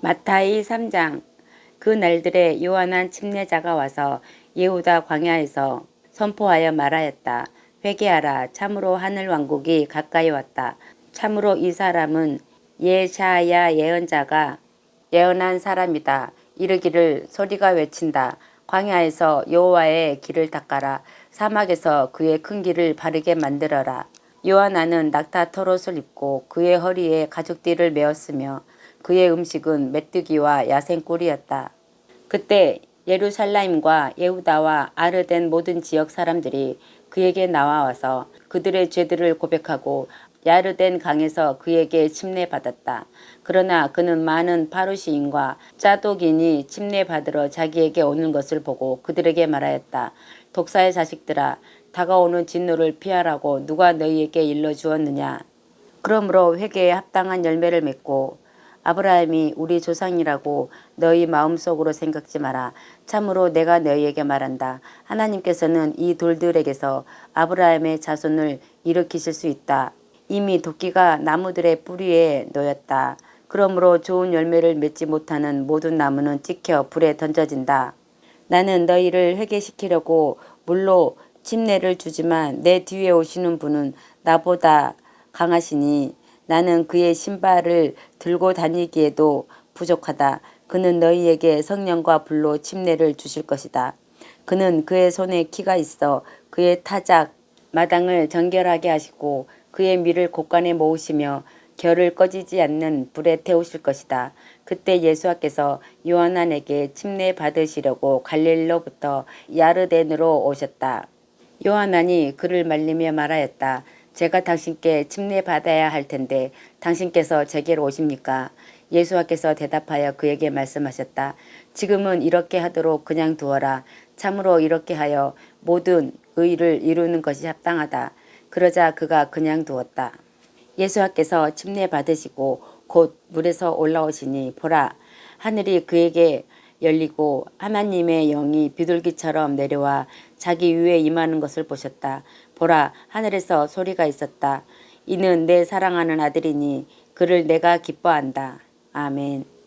마타이 3장 그 날들에 요한한 침례자가 와서 예후다 광야에서 선포하여 말하였다. 회개하라. 참으로 하늘 왕국이 가까이 왔다. 참으로 이 사람은 예샤야 예언자가 예언한 사람이다. 이르기를 소리가 외친다. 광야에서 여호와의 길을 닦아라. 사막에서 그의 큰 길을 바르게 만들어라. 요하나는 낙타 털옷을 입고 그의 허리에 가죽띠를 메었으며 그의 음식은 메뚜기와 야생 꿀이었다. 그때 예루살렘과 예후다와 아르덴 모든 지역 사람들이 그에게 나와와서 그들의 죄들을 고백하고 야르덴 강에서 그에게 침례받았다. 그러나 그는 많은 파루시인과 짜독인이 침례받으러 자기에게 오는 것을 보고 그들에게 말하였다. 독사의 자식들아 다가오는 진노를 피하라고 누가 너희에게 일러 주었느냐. 그러므로 회개에 합당한 열매를 맺고 아브라함이 우리 조상이라고 너희 마음속으로 생각지 마라. 참으로 내가 너희에게 말한다. 하나님께서는 이 돌들에게서 아브라함의 자손을 일으키실 수 있다. 이미 도끼가 나무들의 뿌리에 놓였다. 그러므로 좋은 열매를 맺지 못하는 모든 나무는 찍혀 불에 던져진다. 나는 너희를 회개시키려고 물로 침례를 주지만 내 뒤에 오시는 분은 나보다 강하시니 나는 그의 신발을 들고 다니기에도 부족하다. 그는 너희에게 성령과 불로 침례를 주실 것이다. 그는 그의 손에 키가 있어 그의 타작 마당을 정결하게 하시고 그의 밀을 곳간에 모으시며 결을 꺼지지 않는 불에 태우실 것이다. 그때 예수께서 요한안에게 침례 받으시려고 갈릴로부터 야르덴으로 오셨다. 요한안이 그를 말리며 말하였다. 제가 당신께 침례 받아야 할 텐데 당신께서 제게로 오십니까? 예수께서 대답하여 그에게 말씀하셨다. 지금은 이렇게 하도록 그냥 두어라. 참으로 이렇게 하여 모든 의를 이루는 것이 합당하다. 그러자 그가 그냥 두었다. 예수께서 침례 받으시고 곧 물에서 올라오시니 보라 하늘이 그에게 열리고 하나님의 영이 비둘기처럼 내려와 자기 위에 임하는 것을 보셨다. 보라 하늘에서 소리가 있었다. 이는 내 사랑하는 아들이니 그를 내가 기뻐한다. 아멘.